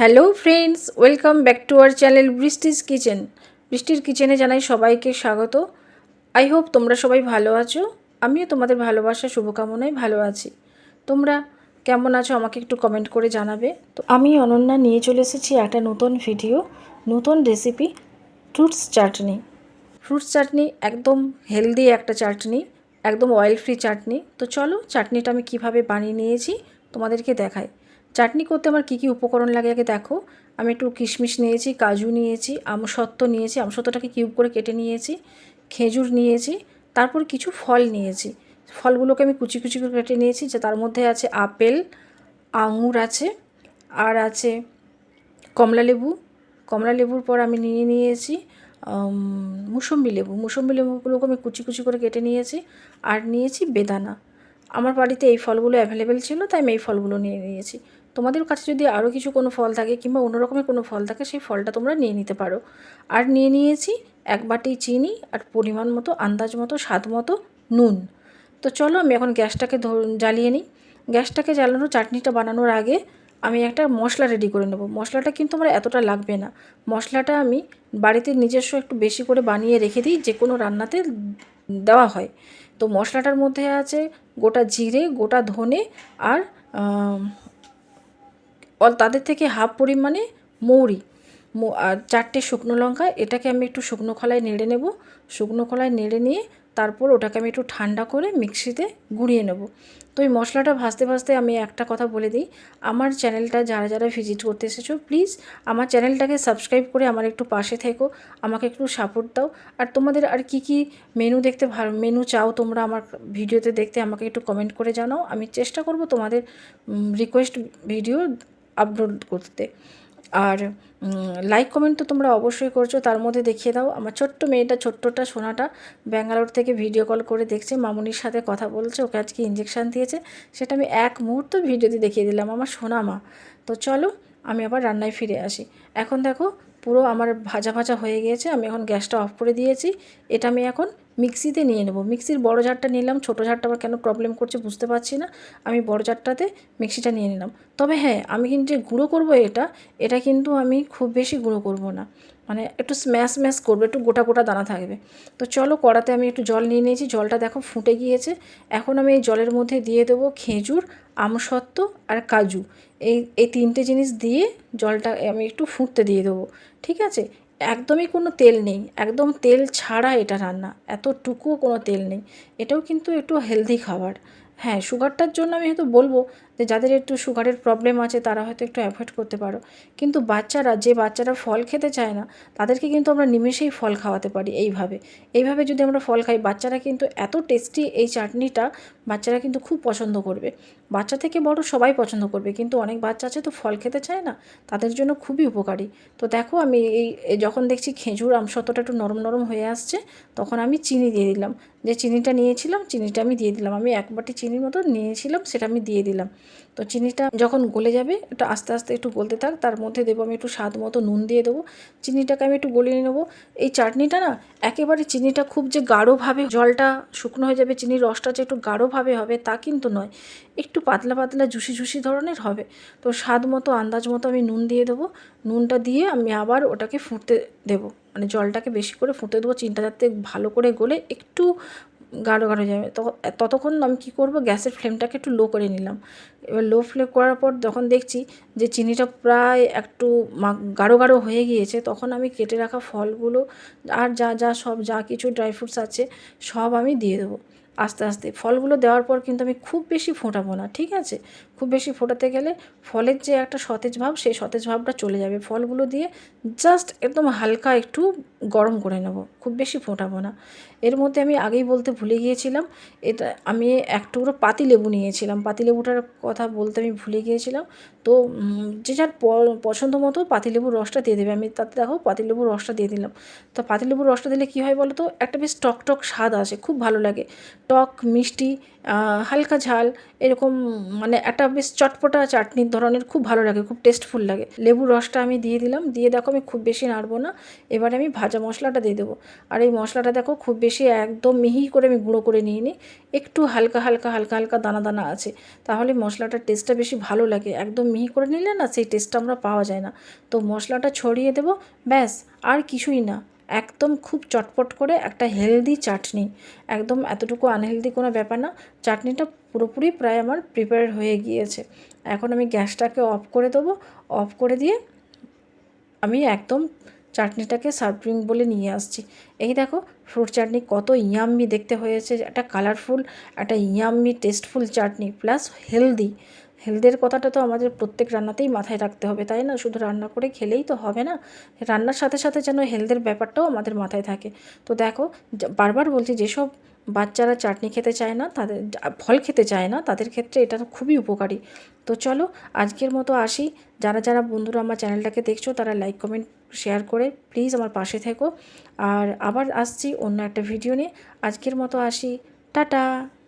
Hello friends, welcome back to our channel Brishti's kitchen. বৃষ্টির কিচেনে জানাই সবাইকে স্বাগত। আই হোপ তোমরা সবাই ভালো আছো। আমিও তোমাদের ভালোবাসা, শুভকামনায় ভালো আছি। তোমরা কেমন আছো আমাকে একটু কমেন্ট করে জানাবে। তো আমি অনন্যা নিয়ে চলে এসেছি একটা নতুন ভিডিও নতুন recipe fruits chutney fruits chutney একদম হেলদি একটা চাটনি একদম অয়েল ফ্রি চাটনি তো চলো চাটনিটা আমি কীভাবে বানিয়ে নিয়েছি তোমাদেরকে দেখাই। চাটনি করতে আমার কী কী উপকরণ লাগে আগে দেখো। আমি একটু কিশমিশ নিয়েছি, কাজু নিয়েছি, আমসত্ত্ব নিয়েছি, আমসত্ত্বটাকে কিউব করে কেটে নিয়েছি, খেজুর নিয়েছি, তারপর কিছু ফল নিয়েছি। ফলগুলোকে আমি কুচি কুচি করে কেটে নিয়েছি, যে তার মধ্যে আছে আপেল, আঙুর আছে, আর আছে কমলা লেবু। কমলা লেবুর পর আমি নিয়ে নিয়েছি মুসম্বি লেবু। মুসম্বি লেবুগুলোকে আমি কুচি কুচি করে কেটে নিয়েছি, আর নিয়েছি বেদানা। আমার বাড়িতে এই ফলগুলো অ্যাভেলেবেল ছিল, তাই আমি এই ফলগুলো নিয়ে নিয়েছি। তোমাদের কাছে যদি আরও কিছু কোনো ফল থাকে কিংবা অন্য রকমের কোনো ফল থাকে, সেই ফলটা তোমরা নিয়ে নিতে পারো। আর নিয়ে নিয়েছি এক বাটি চিনি আর পরিমাণ মতো, আন্দাজ মতো, স্বাদ মতো নুন। তো চলো আমি এখন গ্যাসটাকে জ্বালিয়ে নিই। গ্যাসটাকে জ্বালানো চাটনিটা বানানোর আগে আমি একটা মশলা রেডি করে নেব। মশলাটা কিন্তু আমার এতটা লাগবে না। মশলাটা আমি বাড়িতে নিজস্ব একটু বেশি করে বানিয়ে রেখে দিই, যে কোনো রান্নাতে দেওয়া হয়। তো মশলাটার মধ্যে আছে গোটা জিরে, গোটা ধনে আর তাদের থেকে হাফ পরিমাণে মৌরি আর চারটে শুকনো লঙ্কা, এটাকে আমি একটু শুকনো খোলায় নেড়ে নেব। শুকনো খোলায় নেড়ে নিয়ে তারপর ওটাকে আমি একটু ঠান্ডা করে মিক্সিতে গুঁড়িয়ে নেব। তো এই মশলাটা ভাজতে ভাজতে আমি একটা কথা বলে দিই। আমার চ্যানেলটা যারা যারা ভিজিট করতে এসেছ, প্লিজ আমার চ্যানেলটাকে সাবস্ক্রাইব করে আমার একটু পাশে থেকো, আমাকে একটু সাপোর্ট দাও। আর তোমাদের আর কি কি মেনু দেখতে ভালো, মেনু চাও তোমরা আমার ভিডিওতে দেখতে আমাকে একটু কমেন্ট করে জানাও। আমি চেষ্টা করব তোমাদের রিকোয়েস্ট ভিডিও আপলোড করতে। আর লাইক কমেন্ট তো তোমরা অবশ্যই করছ, তার মধ্যে দেখিয়ে দাও। আমার ছোট্ট মেয়েটা, ছোট্টটা সোনাটা ব্যাঙ্গালোর থেকে ভিডিও কল করে দেখছে, মামুনির সাথে কথা বলছে, ওকে আজকে ইঞ্জেকশান দিয়েছে। সেটা আমি এক মুহূর্ত ভিডিওতে দেখিয়ে দিলাম, আমার সোনা মা। তো চলো, আমি আবার রান্নায় ফিরে আসি। এখন দেখো পুরো আমার ভাজা ভাজা হয়ে গিয়েছে, আমি এখন গ্যাসটা অফ করে দিয়েছি। এটা আমি এখন মিক্সিতে নিয়ে নেব। মিক্সির বড় জারটা নিলাম, ছোটো জারটা আবার কেন প্রবলেম করছে বুঝতে পারছি না। আমি বড় জারটাতে মিক্সিটা নিয়ে নিলাম। তবে হ্যাঁ আমি কিন্তু যে গুঁড়ো করব এটা এটা কিন্তু আমি খুব বেশি গুঁড়ো করব না। মানে একটু স্ম্যাশ স্ম্যাশ করব, একটু গোটা গোটা দানা থাকবে। তো চলো কড়াতে আমি একটু জল নিয়ে নিয়েছি, জলটা দেখো ফুটে গিয়েছে। এখন আমি এই জলের মধ্যে দিয়ে দেবো খেজুর, আমসত্ত্ব আর কাজু। এই এই তিনটে জিনিস দিয়ে জলটা আমি একটু ফুটতে দিয়ে দেবো, ঠিক আছে? একদমই কোনো তেল নেই, একদম তেল ছাড়া এটা রান্না, এতটুকুও কোনো তেল নেই। এটাও কিন্তু একটু হেলদি খাবার। হ্যাঁ সুগারটার জন্য আমি হয়তো বলব যে যাদের একটু সুগারের প্রবলেম আছে, তারা হয়তো একটু অ্যাভয়েড করতে পারো। কিন্তু বাচ্চারা, যে বাচ্চারা ফল খেতে চায় না, তাদেরকে কিন্তু আমরা নিমেষেই ফল খাওয়াতে পারি এইভাবে। এইভাবে যদি আমরা ফল খাই, বাচ্চারা কিন্তু এত টেস্টি এই চাটনিটা বাচ্চারা কিন্তু খুব পছন্দ করবে। বাচ্চা থেকে বড় সবাই পছন্দ করবে, কিন্তু অনেক বাচ্চা আছে তো ফল খেতে চায় না, তাদের জন্য খুবই উপকারী। তো দেখো, আমি এই যখন দেখছি খেজুর আমসত্ত্বটা একটু নরম নরম হয়ে আসছে, তখন আমি চিনি দিয়ে দিলাম। যে চিনিটা নিয়েছিলাম, চিনিটা আমি দিয়ে দিলাম। আমি এক বাটি চিনির মতো নিয়েছিলাম, সেটা আমি দিয়ে দিলাম। তো চিনিটা যখন গলে যাবে একটু আস্তে আস্তে একটু গলতে থাক, তার মধ্যে দেবো আমি একটু স্বাদ মতো নুন দিয়ে দেবো। চিনিটাকে আমি একটু গলিয়ে নেব। এই চাটনিটা না, একেবারে চিনিটা খুব যে গাঢ়ভাবে জলটা শুকনো হয়ে যাবে, চিনির রসটা যে একটু গাঢ়ভাবে হবে, তা কিন্তু নয়। একটু পাতলা পাতলা, জুসি জুসি ধরনের হবে। তো স্বাদ মতো, আন্দাজ মতো আমি নুন দিয়ে দেবো। নুনটা দিয়ে আমি আবার ওটাকে ফুটতে দেবো। মানে জলটাকে বেশি করে ফুটে দেবো, চিনটা যাতে ভালো করে গলে, একটু গাঢ় গাঢ় যাবে। তখন ততক্ষণ আমি কী করব? গ্যাসের ফ্লেমটাকে একটু লো করে নিলাম। এবার লো ফ্লেম করার পর যখন দেখছি যে চিনিটা প্রায় একটু গাঢ় গাঢ় হয়ে গিয়েছে, তখন আমি কেটে রাখা ফলগুলো আর যা যা সব, যা কিছু ড্রাই ফ্রুটস আছে, সব আমি দিয়ে দেবো। আস্তে আস্তে। ফলগুলো দেওয়ার পর কিন্তু আমি খুব বেশি ফোটাবো না, ঠিক আছে? খুব বেশি ফোটাতে গেলে ফলের যে একটা সতেজ ভাব, সেই সতেজ ভাবটা চলে যাবে। ফলগুলো দিয়ে জাস্ট একদম হালকা একটু গরম করে নেব, খুব বেশি ফোটাবো না। এর মধ্যে আমি আগেই বলতে ভুলে গিয়েছিলাম, এটা আমি এক টুকরো পাতিলেবু নিয়েছিলাম। পাতিলেবুটার কথা বলতে আমি ভুলে গিয়েছিলাম। তো যে যার পছন্দ মতো পাতিলেবুর রসটা দিয়ে দেবে। আমি তাতে দেখো পাতিলেবুর রসটা দিয়ে দিলাম। তো পাতিলেবুর রসটা দিলে কী হয় বলো তো একটা বেশ টক টক স্বাদ আসে, খুব ভালো লাগে। টক, মিষ্টি হালকা ঝাল, এরকম মানে একটা বেশ চটপটা চাটনির ধরনের খুব ভালো লাগে, খুব টেস্টফুল লাগে। লেবুর রসটা আমি দিয়ে দিলাম, দিয়ে দেখো আমি খুব বেশি নাড়বো না। এবারে আমি ভাজা মশলাটা দিয়ে দেবো। আর এই মশলাটা দেখো খুব বেশি একদম মিহি করে আমি গুঁড়ো করে নিয়ে নিই একটু হালকা হালকা হালকা হালকা দানা দানা আছে। তাহলে মশলাটার টেস্টটা বেশি ভালো লাগে, একদম মিহি করে নিলে না সেই টেস্টটা আমরা পাওয়া যায় না। তো মশলাটা ছড়িয়ে দেবো, ব্যাস, আর কিছুই না। একদম খুব চটপট করে একটা হেলদি চাটনি। একদম এতটুকু আনহেলদি কোনো ব্যাপার না। চাটনিটা পুরোপুরি প্রায় আমার প্রিপেয়ার হয়ে গিয়েছে। এখন আমি গ্যাসটাকে অফ করে দেবো। অফ করে দিয়ে আমি একদম চাটনিটাকে সার্ভিং বলে নিয়ে আসছি। এই দেখো ফ্রুট চাটনি কত ইয়াম্মি দেখতে হয়েছে। একটা কালারফুল একটা yummy tasteful chutney plus healthy হেলদের কথাটা তো আমাদের প্রত্যেক রান্নাতেই মাথায় রাখতে হবে, তাই না? শুধু রান্না করে খেলেই তো হবে না। রান্নার সাথে সাথে যেন হেলদের ব্যাপারটাও আমাদের মাথায় থাকে। তো দেখো বারবার বলছি, যেসব বাচ্চারা চাটনি খেতে চায় না, তাদের ফল খেতে চায় না, তাদের ক্ষেত্রে এটা খুবই উপকারী। তো চলো, আজকের মতো আসি। যারা যারা বন্ধুরা আমার চ্যানেলটাকে দেখছ, তারা লাইক, কমেন্ট, শেয়ার করে প্লিজ আমার পাশে থেকো। আর আবার আসছি অন্য একটা ভিডিও নিয়ে। আজকের মতো আসি। টাটা!